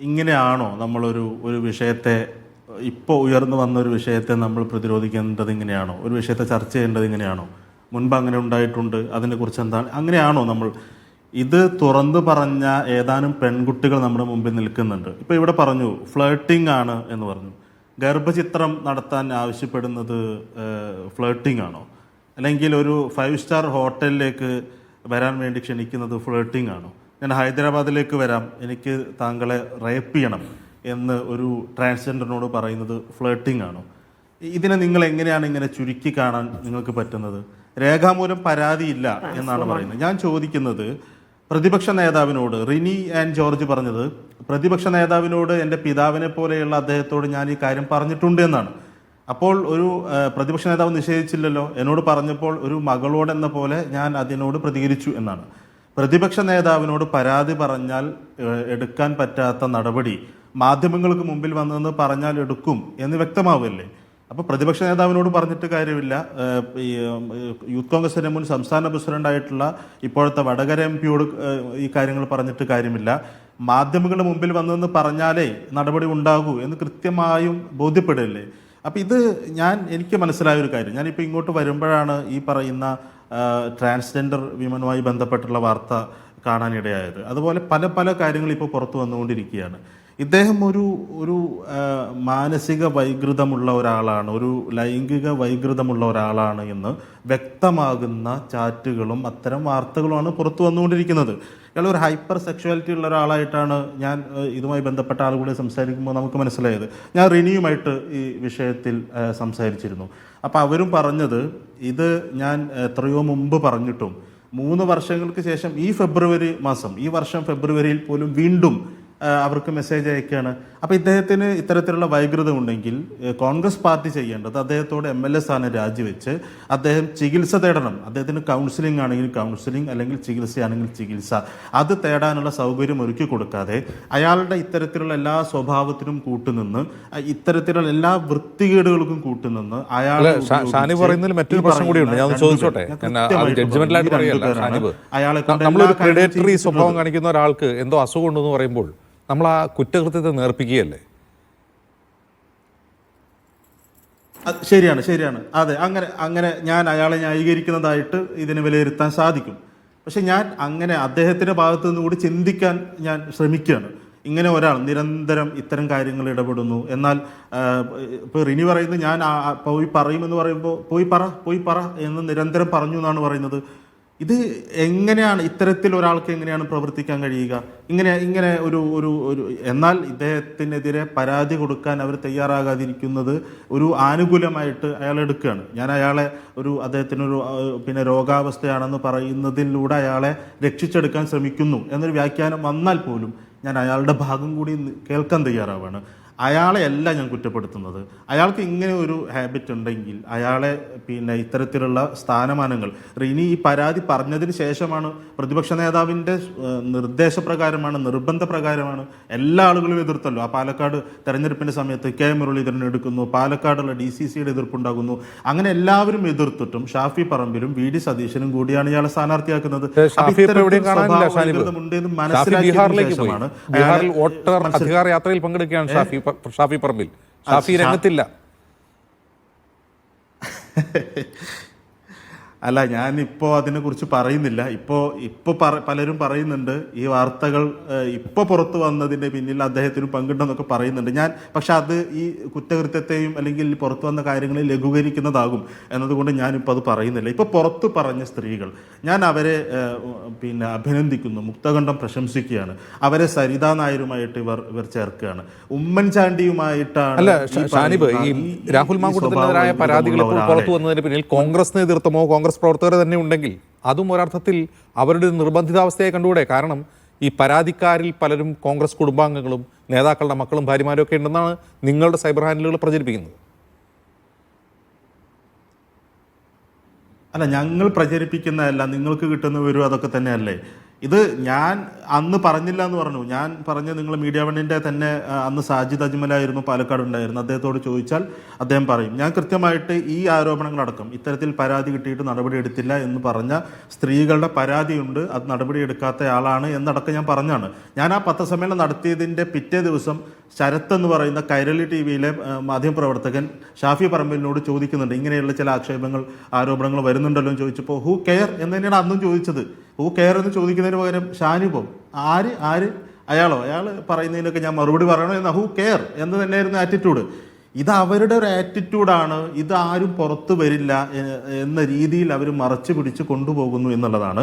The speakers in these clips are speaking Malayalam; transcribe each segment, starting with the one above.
ഇങ്ങനെയാണോ നമ്മളൊരു ഒരു വിഷയത്തെ ഇപ്പോൾ ഉയർന്നു വന്ന ഒരു വിഷയത്തെ നമ്മൾ പ്രതിരോധിക്കേണ്ടത് ഇങ്ങനെയാണോ? ഒരു വിഷയത്തെ ചർച്ച ചെയ്യേണ്ടത് ഇങ്ങനെയാണോ? മുൻപ് അങ്ങനെ ഉണ്ടായിട്ടുണ്ട് അതിനെക്കുറിച്ച് എന്താണ്? അങ്ങനെയാണോ നമ്മൾ ഇത് തുറന്നു പറഞ്ഞ ഏതാനും പെൺകുട്ടികൾ നമ്മുടെ മുമ്പിൽ നിൽക്കുന്നുണ്ട്. ഇപ്പോൾ ഇവിടെ പറഞ്ഞു ഫ്ലേട്ടിംഗ് ആണ് എന്ന് പറഞ്ഞു. ഗർഭചിത്രം നടത്താൻ ആവശ്യപ്പെടുന്നത് ഫ്ലേട്ടിംഗ് ആണോ? അല്ലെങ്കിൽ ഒരു ഫൈവ് സ്റ്റാർ ഹോട്ടലിലേക്ക് വരാൻ വേണ്ടി ക്ഷണിക്കുന്നത് ഫ്ലേട്ടിംഗ് ആണോ? ഞാൻ ഹൈദരാബാദിലേക്ക് വരാം. എനിക്ക് താങ്കളെ റേപ്പ് ചെയ്യണം എന്ന് ഒരു ട്രാൻസ്ജെൻഡറിനോട് പറയുന്നത് ഫ്ലേട്ടിംഗ് ആണോ. ഇതിനെ നിങ്ങൾ എങ്ങനെയാണ് ഇങ്ങനെ ചുരുക്കി കാണാൻ നിങ്ങൾക്ക് പറ്റുന്നത്? രേഖാമൂലം പരാതിയില്ല എന്നാണ് പറയുന്നത്. ഞാൻ ചോദിക്കുന്നത് പ്രതിപക്ഷ നേതാവിനോട് റിനി ആൻഡ് ജോർജ് പറഞ്ഞത് പ്രതിപക്ഷ നേതാവിനോട് എന്റെ പിതാവിനെ പോലെയുള്ള അദ്ദേഹത്തോട് ഞാൻ ഈ കാര്യം പറഞ്ഞിട്ടുണ്ട് എന്നാണ്. അപ്പോൾ ഒരു പ്രതിപക്ഷ നേതാവ് നിഷേധിച്ചില്ലല്ലോ. എന്നോട് പറഞ്ഞപ്പോൾ ഒരു മകളോടെന്ന പോലെ ഞാൻ അതിനോട് പ്രതികരിച്ചു എന്നാണ്. പ്രതിപക്ഷ നേതാവിനോട് പരാതി പറഞ്ഞാൽ എടുക്കാൻ പറ്റാത്ത നടപടി മാധ്യമങ്ങൾക്ക് മുമ്പിൽ വന്നെന്ന് പറഞ്ഞാൽ എടുക്കും എന്ന് വ്യക്തമാവില്ലേ അപ്പോൾ പ്രതിപക്ഷ നേതാവിനോട് പറഞ്ഞിട്ട് കാര്യമില്ല. ഈ യൂത്ത് കോൺഗ്രസിന്റെ മുൻ സംസ്ഥാന പ്രസിഡന്റായിട്ടുള്ള ഇപ്പോഴത്തെ വടകര എം പിയോട് ഈ കാര്യങ്ങൾ പറഞ്ഞിട്ട് കാര്യമില്ല. മാധ്യമങ്ങളുടെ മുമ്പിൽ വന്നെന്ന് പറഞ്ഞാലേ നടപടി ഉണ്ടാകൂ എന്ന് കൃത്യമായും ബോധ്യപ്പെടില്ലേ അപ്പം ഇത് ഞാൻ എനിക്ക് മനസ്സിലായ ഒരു കാര്യം. ഞാനിപ്പോൾ ഇങ്ങോട്ട് വരുമ്പോഴാണ് ഈ പറയുന്ന ട്രാൻസ്ജെൻഡർ വിമനുമായി ബന്ധപ്പെട്ടുള്ള വാർത്ത കാണാനിടയായത്. അതുപോലെ പല പല കാര്യങ്ങൾ ഇപ്പോൾ പുറത്തു വന്നുകൊണ്ടിരിക്കുകയാണ്. ഇദ്ദേഹം ഒരു ഒരു മാനസിക വൈകൃതമുള്ള ഒരാളാണ് ഒരു ലൈംഗിക വൈകൃതമുള്ള ഒരാളാണ് എന്ന് വ്യക്തമാകുന്ന ചാറ്റുകളും അത്തരം വാർത്തകളുമാണ് പുറത്തു വന്നുകൊണ്ടിരിക്കുന്നത്. ഇയാൾ ഒരു ഹൈപ്പർ സെക്ഷുവാലിറ്റി ഉള്ള ഒരാളായിട്ടാണ് ഞാൻ ഇതുമായി ബന്ധപ്പെട്ട ആളുകളെ സംസാരിക്കുമ്പോൾ നമുക്ക് മനസ്സിലായത്. ഞാൻ റിനിയുമായിട്ട് ഈ വിഷയത്തിൽ സംസാരിച്ചിരുന്നു. അപ്പോൾ അവരും പറഞ്ഞത് ഇത് ഞാൻ എത്രയോ മുമ്പ് പറഞ്ഞിട്ടും മൂന്ന് വർഷങ്ങൾക്ക് ശേഷം ഈ ഫെബ്രുവരി മാസം ഈ വർഷം ഫെബ്രുവരിയിൽ പോലും വീണ്ടും അവർക്ക് മെസ്സേജ് അയക്കുകയാണ് അപ്പോൾ ഇദ്ദേഹത്തിന് ഇത്തരത്തിലുള്ള വൈകൃതം ഉണ്ടെങ്കിൽ കോൺഗ്രസ് പാർട്ടി ചെയ്യേണ്ടത് അദ്ദേഹത്തോട് എം എൽ എ സ്ഥാനം രാജിവെച്ച് അദ്ദേഹം ചികിത്സ തേടണം. അദ്ദേഹത്തിന് കൗൺസിലിംഗ് ആണെങ്കിൽ കൗൺസിലിംഗ് അല്ലെങ്കിൽ ചികിത്സയാണെങ്കിൽ ചികിത്സ. അത് തേടാനുള്ള സൗകര്യം ഒരുക്കി കൊടുക്കാതെ അയാളുടെ ഇത്തരത്തിലുള്ള എല്ലാ സ്വഭാവത്തിനും കൂട്ടുനിന്ന് ഇത്തരത്തിലുള്ള എല്ലാ വൃത്തികേടുകൾക്കും കൂട്ടുനിന്ന് അയാൾ ഷാനി പറയുന്നതിൽ മറ്റൊരു പ്രശ്നം കൂടിയുണ്ട്. ഞാൻ ചോദിച്ചോട്ടെ? ജഡ്ജ്മെന്റിലായിട്ട് പറയല്ല അയാളെ നമ്മളൊരു. സ്വഭാവം കാണിക്കുന്ന ഒരാൾക്ക് എന്തോ അസുഖം ഉണ്ടെന്ന് പറയുമ്പോൾ നമ്മൾ ആ കുറ്റകൃത്യത്തെ നേർപ്പിക്കുകയല്ലേ? ശരിയാണ് ശരിയാണ്. അതെ അങ്ങനെ അങ്ങനെ ഞാൻ അയാളെ ന്യായീകരിക്കുന്നതായിട്ട് ഇതിനെ വിലയിരുത്താൻ സാധിക്കും. പക്ഷെ ഞാൻ അങ്ങനെ അദ്ദേഹത്തിന്റെ ഭാഗത്തു നിന്നുകൂടി ചിന്തിക്കാൻ ഞാൻ ശ്രമിക്കുകയാണ്. ഇങ്ങനെ ഒരാൾ നിരന്തരം ഇത്തരം കാര്യങ്ങൾ ഇടപെടുന്നു. എന്നാൽ ഇപ്പോൾ റിനി പറയുന്നത് ഞാൻ പോയി പറയുമെന്ന് പറയുമ്പോൾ പോയി പറ പോയി പറ എന്ന് നിരന്തരം പറഞ്ഞു എന്നാണ് പറയുന്നത്. ഇത് എങ്ങനെയാണ് ഇത്തരത്തിൽ ഒരാൾക്ക് എങ്ങനെയാണ് പ്രവർത്തിക്കാൻ കഴിയുക? ഇങ്ങനെ ഇങ്ങനെ ഒരു ഒരു ഒരു എന്നാൽ ഇദ്ദേഹത്തിനെതിരെ പരാതി കൊടുക്കാൻ അവർ തയ്യാറാകാതിരിക്കുന്നത് ഒരു ആനുകൂല്യമായിട്ട് അയാൾ എടുക്കുകയാണ്. ഞാൻ അയാളെ ഒരു അദ്ദേഹത്തിനൊരു പിന്നെ രോഗാവസ്ഥയാണെന്ന് പറയുന്നതിലൂടെ അയാളെ രക്ഷിച്ചെടുക്കാൻ ശ്രമിക്കുന്നു എന്നൊരു വ്യാഖ്യാനം വന്നാൽ പോലും ഞാൻ അയാളുടെ ഭാഗം കൂടി കേൾക്കാൻ തയ്യാറാവാണ്. അയാളെ അല്ല ഞാൻ കുറ്റപ്പെടുത്തുന്നത്. അയാൾക്ക് ഇങ്ങനെ ഒരു ഹാബിറ്റ് ഉണ്ടെങ്കിൽ അയാളെ പിന്നെ ഇത്തരത്തിലുള്ള സ്ഥാനമാനങ്ങൾ. ഇനി ഈ പരാതി പറഞ്ഞതിന് ശേഷമാണ് പ്രതിപക്ഷ നേതാവിന്റെ നിർദ്ദേശപ്രകാരമാണ് നിർബന്ധപ്രകാരമാണ് എല്ലാ ആളുകളും എതിർത്തല്ലോ. ആ പാലക്കാട് തെരഞ്ഞെടുപ്പിന്റെ സമയത്ത് കെ മുരളീധരൻ എടുക്കുന്നു പാലക്കാടുള്ള ഡി സി സിയുടെ എതിർപ്പുണ്ടാകുന്നു. അങ്ങനെ എല്ലാവരും എതിർത്തിട്ടും ഷാഫി പറമ്പിലും വി ഡി സതീശനും കൂടിയാണ് ഇയാളെ സ്ഥാനാർത്ഥിയാക്കുന്നത്. മനസ്സിലാക്കിയതിനു ശേഷമാണ് അധികാര യാത്രയിൽ പങ്കെടുക്കുകയാണ് ഷാഫി. ഷാഫി പറമ്പിൽ. ഷാഫി രംഗത്തില്ല. അല്ല ഞാനിപ്പോൾ അതിനെക്കുറിച്ച് പറയുന്നില്ല. ഇപ്പോൾ ഇപ്പോൾ പറ പലരും പറയുന്നുണ്ട് ഈ വാർത്തകൾ ഇപ്പോൾ പുറത്തു വന്നതിന്റെ പിന്നിൽ അദ്ദേഹത്തിന് പങ്കുണ്ടെന്നൊക്കെ പറയുന്നുണ്ട്. ഞാൻ പക്ഷേ അത് ഈ കുറ്റകൃത്യത്തെയും അല്ലെങ്കിൽ പുറത്തു വന്ന കാര്യങ്ങളെ ലഘൂകരിക്കുന്നതാകും എന്നതുകൊണ്ട് ഞാനിപ്പോൾ അത് പറയുന്നില്ല. ഇപ്പോൾ പുറത്തു പറഞ്ഞ സ്ത്രീകൾ ഞാൻ അവരെ പിന്നെ അഭിനന്ദിക്കുന്നു മുക്തകണ്ഠം പ്രശംസിക്കുകയാണ്. അവരെ സരിതാ നായരുമായിട്ട് ഇവർ ഇവർ ചേർക്കുകയാണ്. ഉമ്മൻചാണ്ടിയുമായിട്ടാണ് അല്ല ഷാനിബ് ഈ രാഹുൽ മാങ്കുട്ടത്തിനെതിരായ പരാതികൾ പുറത്തു വന്നതിന് പിന്നിൽ കോൺഗ്രസ് നേതൃത്വമോ കോൺഗ്രസ് പ്രവർത്തകർ തന്നെ ഉണ്ടെങ്കിൽ അതും ഒരർത്ഥത്തിൽ അവരുടെ നിർബന്ധിതാവസ്ഥയെ കണ്ടുകൂടെ? കാരണം ഈ പരാതിക്കാരിൽ പലരും കോൺഗ്രസ് കുടുംബാംഗങ്ങളും നേതാക്കളുടെ മക്കളും ഭാര്യമാരും ഒക്കെ ഉണ്ടെന്നാണ് നിങ്ങളുടെ സൈബർ ഹാൻഡിലുകൾ പ്രചരിപ്പിക്കുന്നത്. അല്ല ഞങ്ങൾ പ്രചരിപ്പിക്കുന്നതല്ല നിങ്ങൾക്ക് കിട്ടുന്ന വിവരം അതൊക്കെ തന്നെയല്ലേ? ഇത് ഞാൻ അന്ന് പറഞ്ഞില്ല എന്ന് പറഞ്ഞു. ഞാൻ പറഞ്ഞ നിങ്ങൾ മീഡിയ വണ്ണിന്റെ തന്നെ അന്ന് സാജിദ് അജ്മലായിരുന്നു പാലക്കാട് ഉണ്ടായിരുന്നു അദ്ദേഹത്തോട് ചോദിച്ചാൽ അദ്ദേഹം പറയും ഞാൻ കൃത്യമായിട്ട് ഈ ആരോപണങ്ങളടക്കം ഇത്തരത്തിൽ പരാതി കിട്ടിയിട്ട് നടപടി എടുത്തില്ല എന്ന് പറഞ്ഞ സ്ത്രീകളുടെ പരാതിയുണ്ട്. അത് നടപടി എടുക്കാത്ത ആളാണ് എന്നടക്കം ഞാൻ പറഞ്ഞാണ്. ഞാൻ ആ പത്രസമ്മേളനം നടത്തിയതിന്റെ പിറ്റേ ദിവസം ശരത്ത് എന്ന് പറയുന്ന കൈരളി ടി വിയിലെ മാധ്യമപ്രവർത്തകൻ ഷാഫി പറമ്പിലിനോട് ചോദിക്കുന്നുണ്ട്. ഇങ്ങനെയുള്ള ചില ആക്ഷേപങ്ങൾ ആരോപണങ്ങൾ വരുന്നുണ്ടല്ലോ എന്ന് ചോദിച്ചപ്പോൾ ഹു കെയർ? എന്ന് തന്നെയാണ് അന്നും ചോദിച്ചത്. ഹൂ കെയർ എന്ന് ചോദിക്കുന്നതിന് പകരം ഷാനുപം ആര്? ആര്? അയാളോ? അയാൾ പറയുന്നതിനൊക്കെ ഞാൻ മറുപടി പറയണോ എന്ന ഹൂ കെയർ എന്ന് തന്നെയായിരുന്നു ആറ്റിറ്റ്യൂഡ് ഇത് അവരുടെ ഒരു ആറ്റിറ്റ്യൂഡാണ് ഇത് ആരും പുറത്തു വരില്ല എന്ന രീതിയിൽ അവർ മറച്ചു പിടിച്ച് കൊണ്ടുപോകുന്നു എന്നുള്ളതാണ്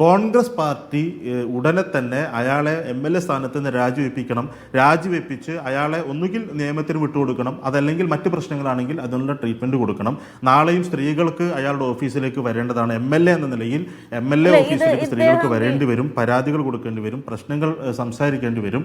കോൺഗ്രസ് പാർട്ടി ഉടനെ തന്നെ അയാളെ എം എൽ എ സ്ഥാനത്ത് നിന്ന് രാജിവെപ്പിക്കണം. രാജിവെപ്പിച്ച് അയാളെ ഒന്നുകിൽ നിയമത്തിന് വിട്ടുകൊടുക്കണം. അതല്ലെങ്കിൽ മറ്റ് പ്രശ്നങ്ങളാണെങ്കിൽ അതിനുള്ള ട്രീറ്റ്മെന്റ് കൊടുക്കണം. നാളെയും സ്ത്രീകൾക്ക് അയാളുടെ ഓഫീസിലേക്ക് വരേണ്ടതാണ്. എം എൽ എ എന്ന നിലയിൽ എം എൽ എ ഓഫീസിലേക്ക് സ്ത്രീകൾക്ക് വരേണ്ടി വരും. പരാതികൾ കൊടുക്കേണ്ടി വരും. പ്രശ്നങ്ങൾ സംസാരിക്കേണ്ടി വരും.